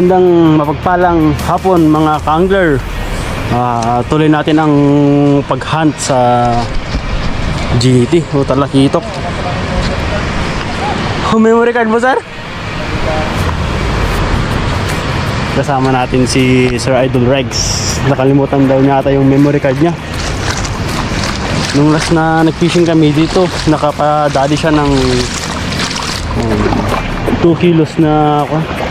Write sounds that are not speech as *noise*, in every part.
Magandang mapagpalang hapon mga ka-angler. Ah, tuloy natin ang pag-hunt sa GT o Talakitok. Oh, memory card mo, sir? Kasama natin si Sir Idol Rex. Nakalimutan daw niya yung memory card niya. Nung last na nag-fishing kami dito, nakapadali siya ng 2 kilos na ako.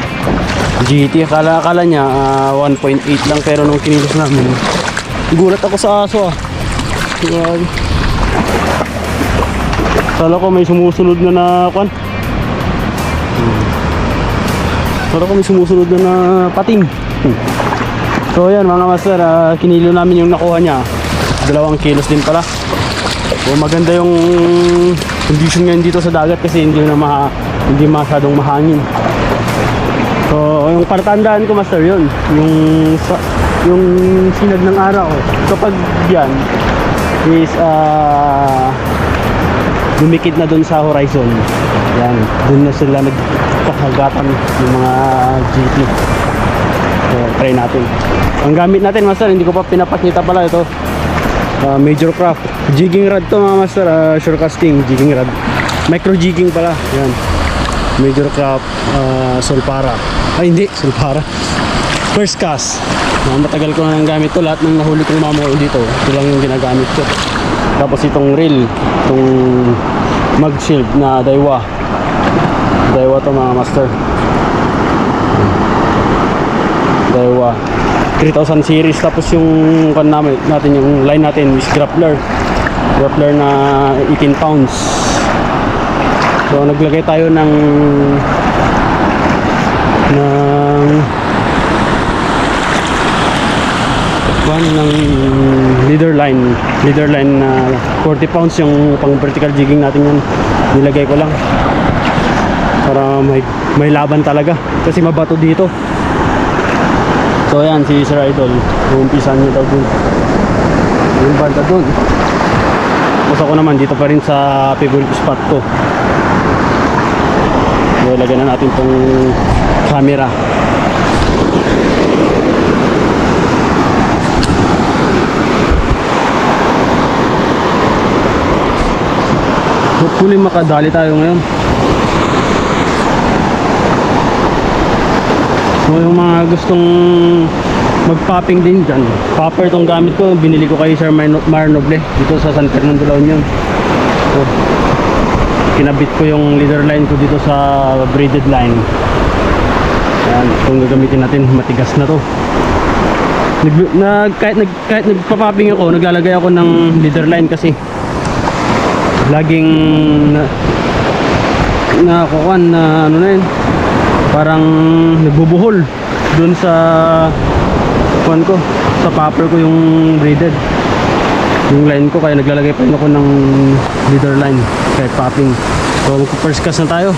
GT, akala, akala niya ah, 1.8 lang pero nung kinilos namin, gulat ako sa aso ah. Grabe. Akala ko may sumusunod na na kwan. Hmm. Ko may sumusunod na na pating. So yan mga master, ah, kinilo namin yung nakuha niya. Dalawang kilos din pala. So maganda yung condition ngayon dito sa dagat kasi hindi na ma hindi masyadong mahangin. So, yung palatandaan ko master yun, yung yung sinag ng araw. Kapag yan is ah lumikit na dun sa horizon. Yan, dun na sila nagkakagatan ng mga GT. So, try natin. Ang gamit natin master, hindi ko pa pinapakita pala ito. Ah, major craft. Jigging rod to mga master, ah, sure casting, jigging rod. Micro jigging pala. Yan. Major craft ah, Solpara. Ay hindi, Solpara. First cast. Ah, matagal ko na nang gamit to. Lahat ng nahuli kong mamuo dito. Ito lang yung ginagamit ko. Tapos itong reel, itong mag shield na Daiwa. Daiwa to mga master. Daiwa. 3000 series tapos yung kan namin natin yung line natin is grappler grappler na 18 pounds so naglagay tayo ng ng one ng leader line leader line na 40 pounds yung pang vertical jigging natin yun nilagay ko lang para may may laban talaga kasi mabato dito So ayan si Sir Idol, uumpisan niya daw dun. Yung banda dun. Tapos ako naman dito pa rin sa favorite spot ko. So lagyan na natin tong camera. Hopefully makadali tayo ngayon. So yung mga gustong mag-popping din dyan Popper tong gamit ko Binili ko kay Sir Mar Mar Noble Dito sa San Fernando La Union so, Kinabit ko yung leader line ko dito sa braided line. Ayan, kung gagamitin natin. Matigas na to. Nag, nag, kahit, nag, kahit nagpa-popping ako Naglalagay ako ng leader line kasi Laging na, nakakuan na ano na yun parang nagbubuhol dun sa kuan ko sa popper ko yung braided yung line ko kaya naglalagay pa rin ako ng leader line kahit popping. So magpo first cast na tayo.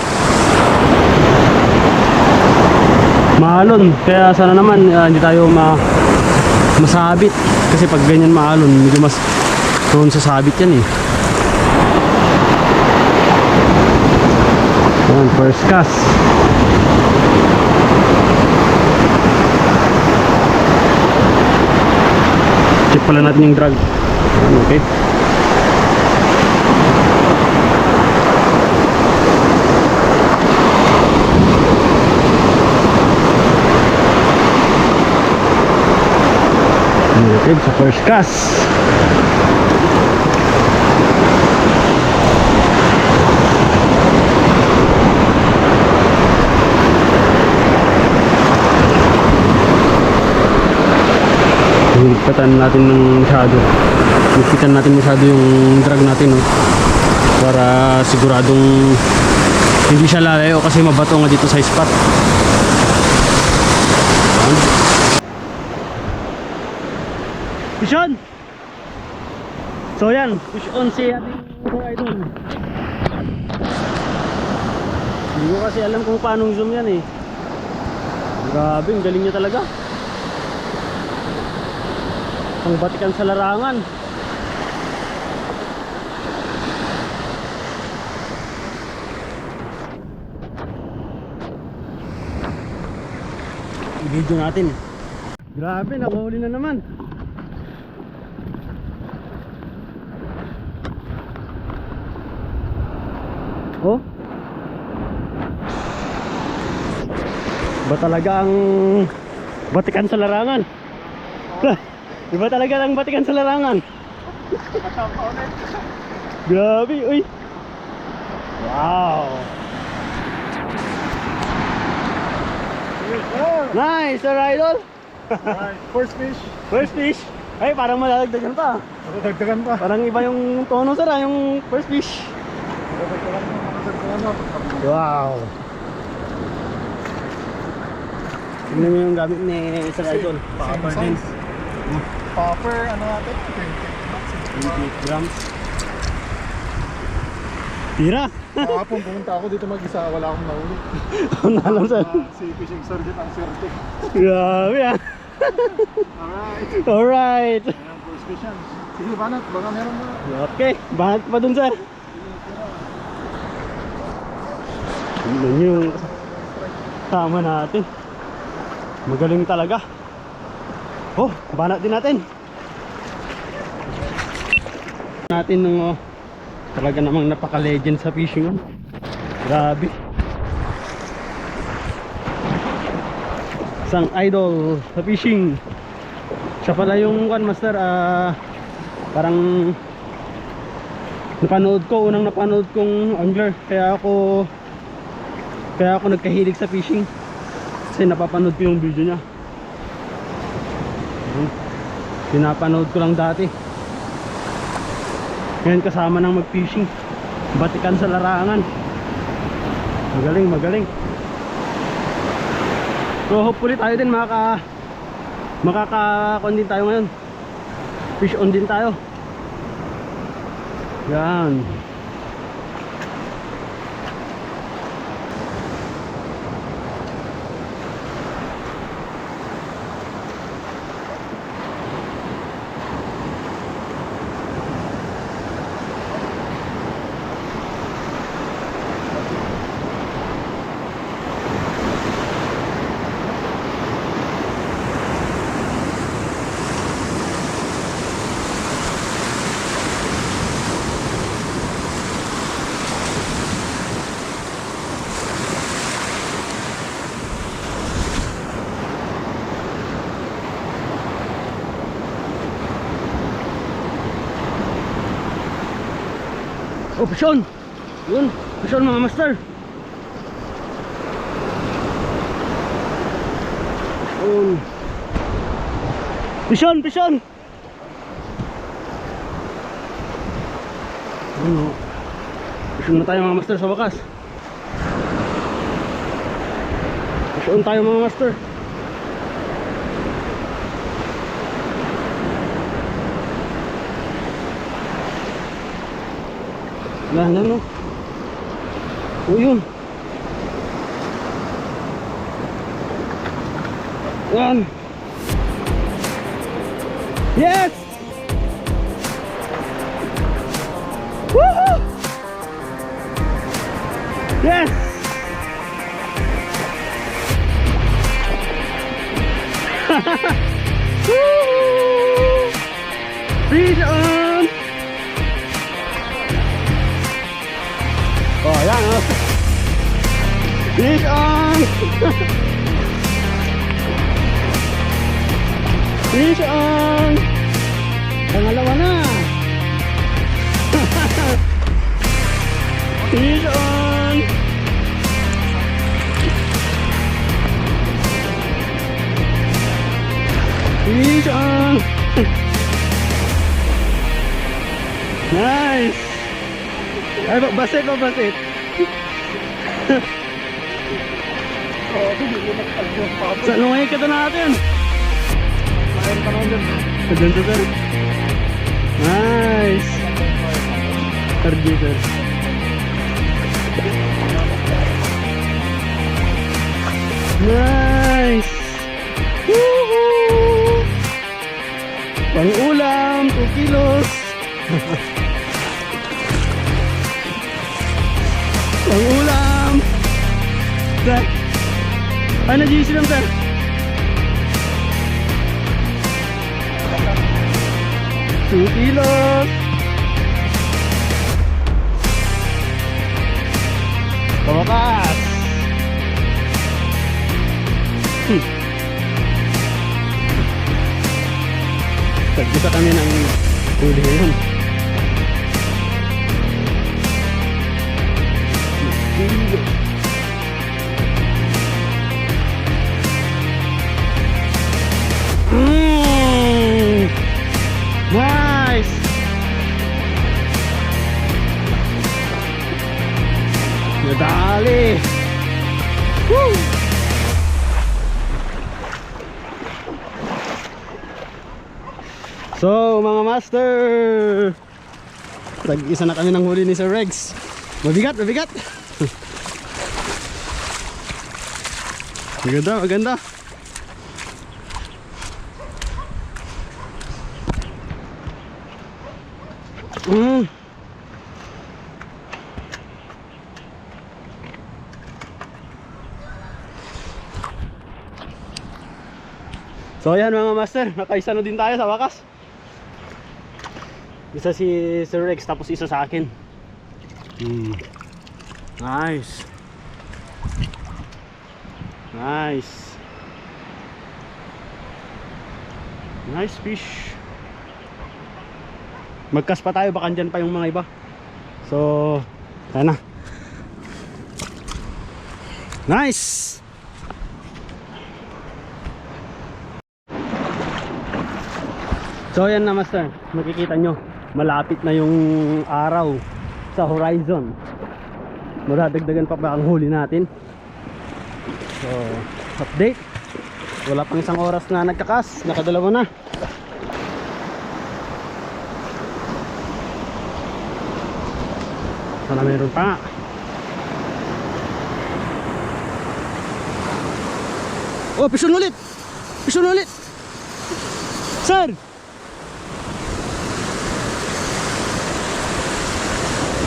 Maalon kaya sana naman ah, hindi tayo ma masabit. Kasi pag ganyan maalon medyo mas prone sa sabit yan eh. Ayan, first cast. Check pala natin yung drag okay Okay, sa first cast Higpatan natin ng masyado. Higpitan natin masyado yung drag natin, no? Para siguradong hindi siya lalayo kasi mabato nga dito sa spot. Push on! So yan, push on si ating idol. Hindi ko kasi alam kung paano zoom yan eh. Grabe, ang galing niya talaga. Ang batikan sa larangan. I-video natin. Grabe, nakahuli na naman. Oh. Ba talaga ang batikan sa larangan? Iba talaga ang batikan sa larangan? *laughs* Grabe, uy. Wow. Nice, sir idol. First fish. First fish. Ay, parang malalagdagan pa. Dagdagan pa. Parang iba yung tono sir, ah, yung first fish. Wow. Tingnan mo yung gamit ni Sir Idol. Popper din. Popper, ano natin? 28 grams. Tira! Kahapon pumunta ako dito mag-isa, wala akong nahuli. Ano na lang sir? Ah, si Fishing Sergeant ang swerte. Grabe ah. Alright. Alright. Ayan, first yan. Sige, banat. Baka meron na. Okay, banat pa dun sir. Nyo yung tama natin. Magaling talaga. Oh, banat din natin. Natin nung oh, talaga namang napaka-legend sa fishing. oh. Grabe. Isang idol sa fishing. Siya pala yung one master ah parang napanood ko unang napanood kong angler kaya ako kaya ako nagkahilig sa fishing kasi napapanood ko yung video niya Ayun. pinapanood ko lang dati ngayon kasama nang mag fishing batikan sa larangan. Magaling magaling. So hopefully tayo din makaka makaka din tayo ngayon. Fish on din tayo. Yan Oh, pasyon! Yun, pasyon mga master. Yun. Pasyon, pasyon! Ano? Pasyon na tayo mga master sa wakas. Pasyon tayo mga master. Wala na no. Yes! Woohoo! Yes! *laughs* Woohoo! On! Fish on! Fish on! Pangalawa na! Fish on! Fish on! nice! Ay, ba- basit ba basit? Sa lungay ka natin. Mayroon ka dyan. Sa ganito sir. Nice. Target sir. Nice. Woohoo! Pang ulam, 2 kilos. *laughs* Pang ulam. Sir. Ay, nag-easy lang tayo. Two kilos. Pamakas. Hmm. Kami ng huli ngayon. Two kilos. Master! Tag-isa na kami ng huli ni Sir Rex. Mabigat, mabigat! Maganda, maganda! Mm. So ayan mga master, nakaisa na din tayo sa wakas Isa si Sir Rex tapos isa sa akin. Mm. Nice. Nice. Nice fish. Magkas pa tayo baka andyan pa yung mga iba. So Ayan na. Nice! So ayan na master, makikita nyo malapit na yung araw sa horizon. Madadagdagan pa ba ang huli natin? So, update. Wala pang isang oras na nagkakas, nakadalawa na. Sana meron pa. Oh, pison ulit! Pison ulit! Sir!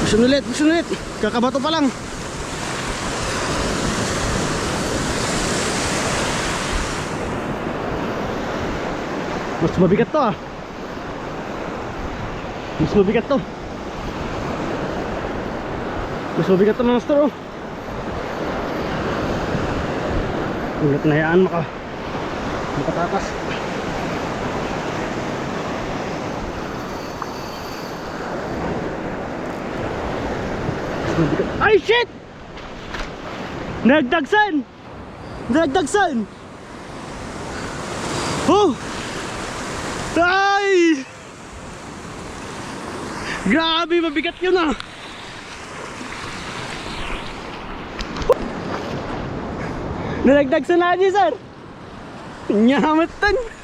Mission ulit, mission ulit. Kakabato pa lang. Mas mabigat to ah. Mas mabigat to. Mas mabigat to monster oh. Ulit na yan maka makatakas. Ay shit! Nagdagsan! Nagdagsan! Oh! Ay! Grabe, mabigat yun ah! Nalagdagsan na niya, sir! Nyamatan!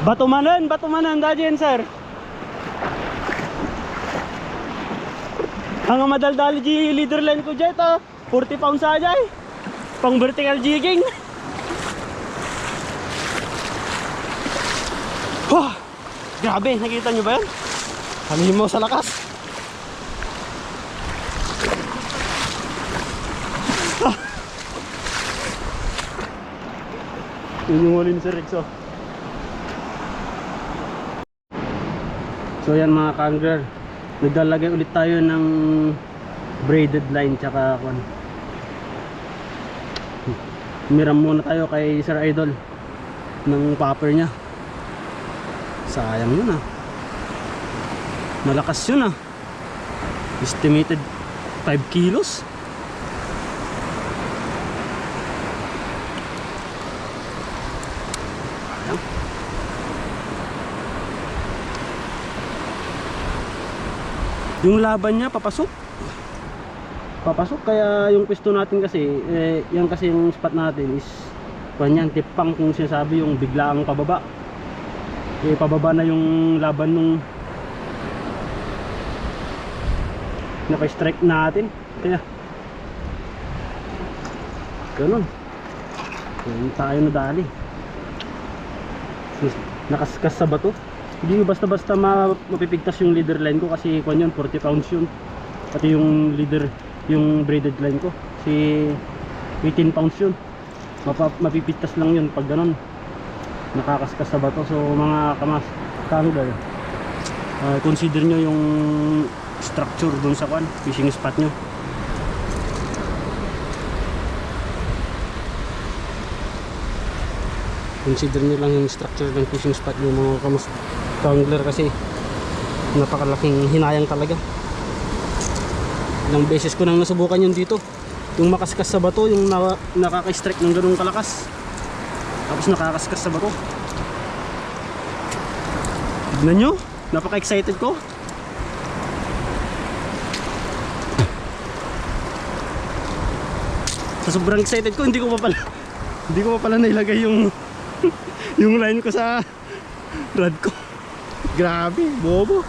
Batumanan, batumanan dajin sir. Ang madaldali di leader line ko dyan ito. 40 pounds aja eh. Pang vertical jigging. Wah! Grabe, nakita nyo ba yan? Halimaw sa lakas. Ah. Yun yung huli ni Sir Rex oh. So yan mga kangler Naglalagay ulit tayo ng braided line tsaka kwan. Miram muna tayo kay Sir Idol ng popper niya. Sayang yun ah. Malakas yun ah. Estimated 5 kilos Sayang Yung laban niya papasok. Papasok kaya yung pisto natin kasi eh, yan kasi yung spot natin is kanyan tipang kung sinasabi yung biglaang pababa. Eh pababa na yung laban nung naka-strike natin. Kaya ganun. Ganun tayo nadali. Nakaskas sa bato. Hindi basta-basta ma mapipigtas yung leader line ko kasi kung yun 40 pounds yun. Pati yung leader, yung braided line ko. Si 18 pounds yun. Mapa, mapipitas lang yun pag ganun. Nakakaskas sa bato. So mga kamas, kangler, ah, consider nyo yung structure dun sa kwan, fishing spot nyo. Consider nyo lang yung structure ng fishing spot yung mga kamas kangler kasi. Napakalaking hinayang talaga. Ilang beses ko nang nasubukan yun dito. Yung makaskas sa bato yung na, nakaka-strike ng ganung kalakas. Tapos nakakaskas sa bato. Tignan nyo. Napaka-excited ko. Sa sobrang excited ko hindi ko pa pala *laughs* hindi ko pa pala nailagay yung *laughs* yung line ko sa rod ko. Grabe bobo.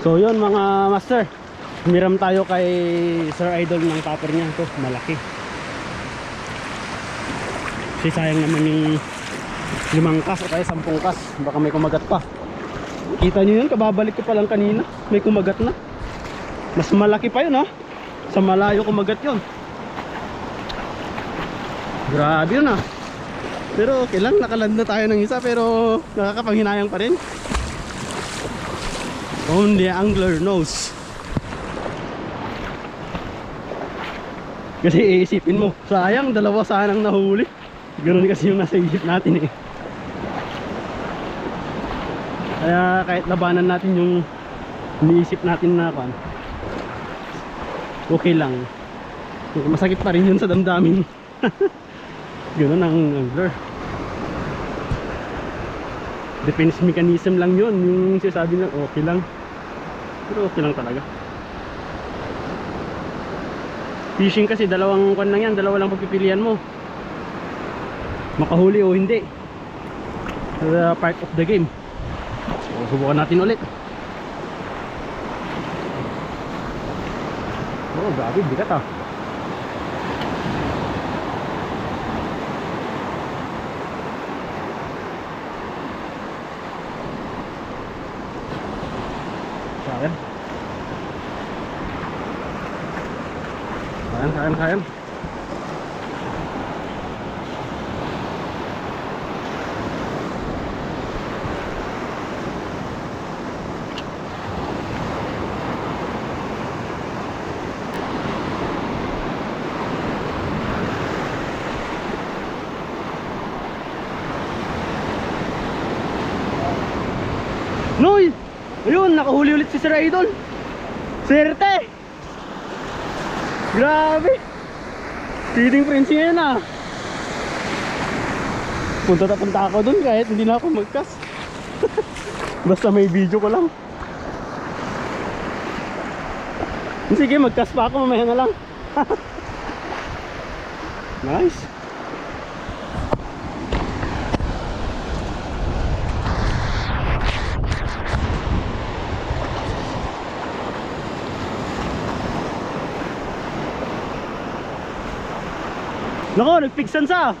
So yun mga master. Humiram tayo kay Sir Idol ng topper niya. Ito malaki. Kasi sayang naman yung limang kas o kaya sampung kas. Baka may kumagat pa. Kita nyo yun kababalik ko pa lang kanina. May kumagat na. Mas malaki pa yun ha? Sa malayo kumagat yun Grabe yun ah. Pero okay lang, nakaland na tayo ng isa pero nakakapanghinayang pa rin. Only angler knows. Kasi iisipin mo, sayang dalawa sanang nahuli. Ganun kasi yung nasa isip natin eh. Kaya kahit labanan natin yung iniisip natin na kan, okay lang. Masakit pa rin yun sa damdamin. *laughs* Ganun ang angler. Defense mechanism lang yun. Yung sinasabi na okay lang. Pero okay lang talaga. Fishing kasi dalawang kwan lang yan. Dalawa lang pagpipilian mo. Makahuli o hindi. The part of the game. So, subukan natin ulit. Oh, grabe, bigat ah. Sayang. Sayang, sayang, sayang. Noy! Ayun, nakahuli ulit si Sir Idol. Swerte! Grabe! Feeding prince ngayon ah. Punta na punta ako dun kahit hindi na ako magkas. *laughs* Basta may video ko lang. Sige, magkas pa ako mamaya na lang. *laughs* nice. Nako, nagpiksan sa.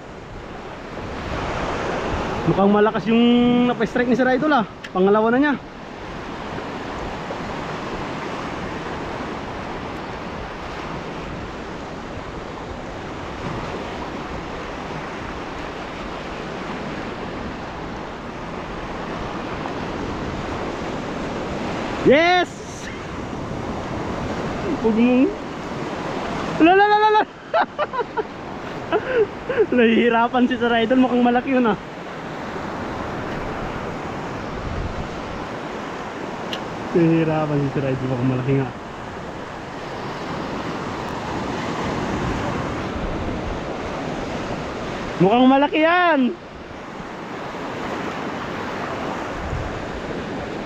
Mukhang malakas yung napa-strike ni Sir Idol ah. Pangalawa na niya. Yes! Huwag mong... La la la la la! Nahihirapan si Sir Idol, mukhang malaki yun ah. Nahihirapan si Sir Idol, mukhang malaki nga. Mukhang malaki yan!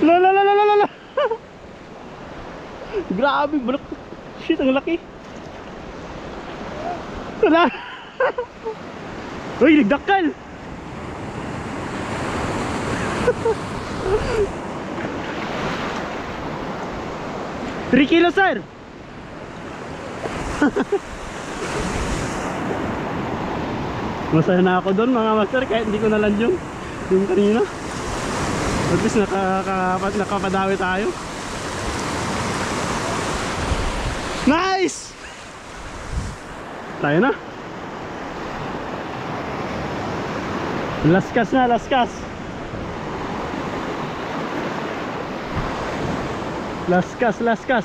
La la la la la! *laughs* Grabe, balak. Shit, ang laki. Wala. Uy, nagdakal. Three kilos, sir. *laughs* Masaya na ako doon mga master kahit hindi ko na yung yung kanina. At least nakaka, nakapadawi tayo. Nice! Tayo na. Laskas na, laskas. Laskas, laskas.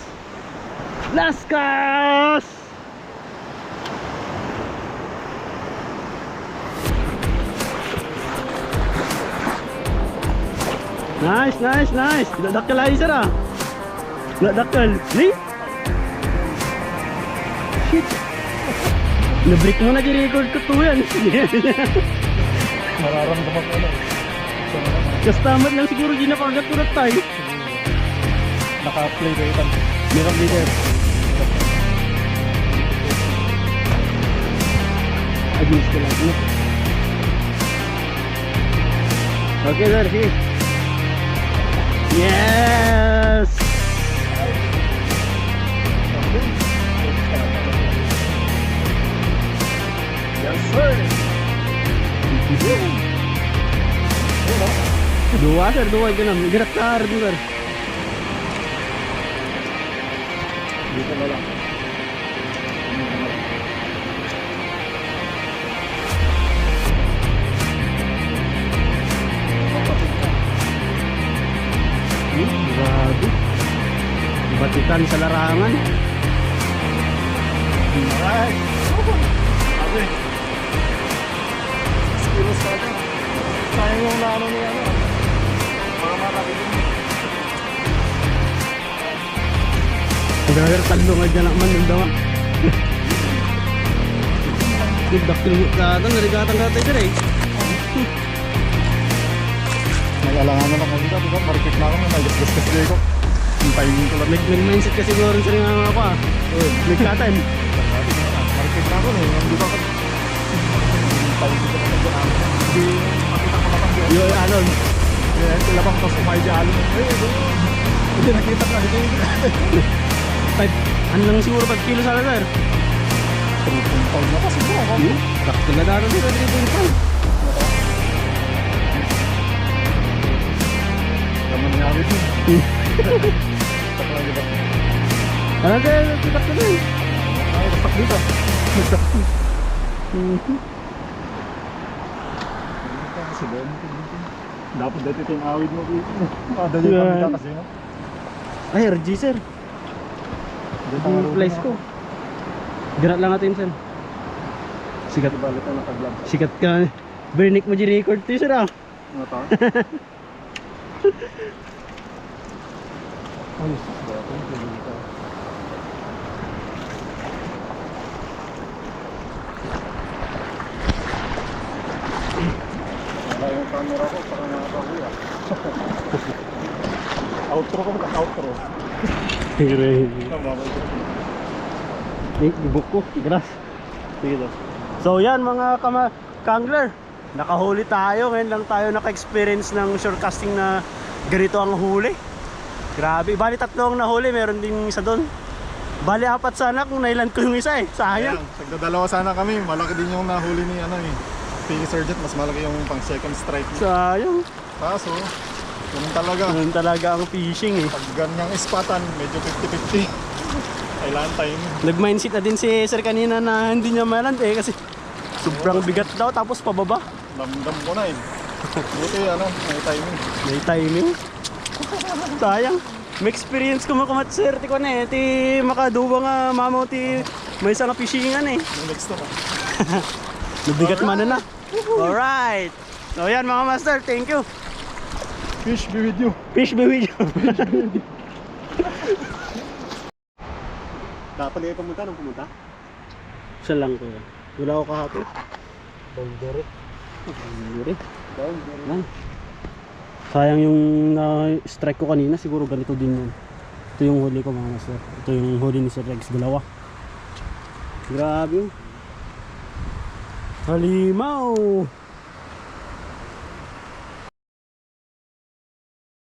Laskas! Nice, nice, nice. Nadakal ay sir ah. Nadakal. Ni? Shit. Na-break mo na record ko to yan. *laughs* Mararamdaman ko na. Kastamat lang siguro ginapagat ko na tayo. Naka-play kayo tan. Meron leader. Ayos ko lang. Okay sir, sige. Yes! Yes, sir! Dua sir, dua ganun. Gerak ka rin sir. Dito na lang. Grabe. Batikan sa larangan. Alright! Sabi. Skills natin. Sayang yung naano ni ano. Mga makakabili mo. Talo nga dyan naman yung dawa. *laughs* Nagdakil mo katang, narigatan ka sir eh. *laughs* Nag-alangan na lang ako dito. Diba? Marikit na ako. Nag-gasgas kasi ko. Yung timing ko lang. Nag, nag-mindset kasi siguro rin sa rin ako ah. Nagkatan. Marikit na ako. Eh. Hindi ba ako? Yo, alon. Yeah, sila bang tapos kumain di alon. Hindi nakita ka. Five, ano lang siguro 5 kilo sana sir. 3.5 na kasi bro. Hmm? Dakil na daro sila 3.5. Naman nga rin. Lang diba? Ano sir, dakil na eh. Ay, tapak dito. Doon. Dapat dito ito yung awid mo dito. Ah, dali Yeah. kami kasi. no? Ay, RG sir. Dito Ang ang place ko. Ganat lang natin sir. Sikat, Balik na naka-vlog. sikat ka. Bernick mo record to sir ah. Ano to? *laughs* Ay, dito. Dito. Wala yung camera ko para nakakahuya. *laughs* outro ko, outro. Hire. Ibuk ko. Grass. Sige daw. So yan mga kama kangler. Nakahuli tayo. Ngayon lang tayo naka-experience ng shorecasting na ganito ang huli. Grabe. Bali tatlo ang nahuli. Meron din isa doon. Bali apat sana kung nailan ko yung isa eh. Sayang. Ayan, nagdadalawa sana kami. Malaki din yung nahuli ni ano eh. Piggy Sergeant, mas malaki yung pang second strike. Sayang. Kaso, ganun talaga. Ganun talaga ang fishing eh. Pag ganyang ispatan, medyo 50-50. Kailangan time. Nag-mindset na din si sir kanina na hindi niya maland eh kasi sobrang bigat daw tapos pababa. Damdam ko na eh. Buti ano, may timing. May timing. Sayang. May experience ko makamat sir. Ti ko na eh. Ti makaduwa nga mamo ti may isang fishingan eh. Next to ah. *laughs* Nabigat man na na. Alright. So yan mga master. Thank you. Fish be with you. Fish be with you. *laughs* Dapat kayo pumunta nung pumunta? Siya lang ko. Wala ako kahapon. Boundary. Boundary. Boundary. Yan. Sayang yung na-strike ko kanina, siguro ganito din yun. Ito yung huli ko mga master. Ito yung huli ni Sir Rex, dalawa. Grabe yun. Halimaw!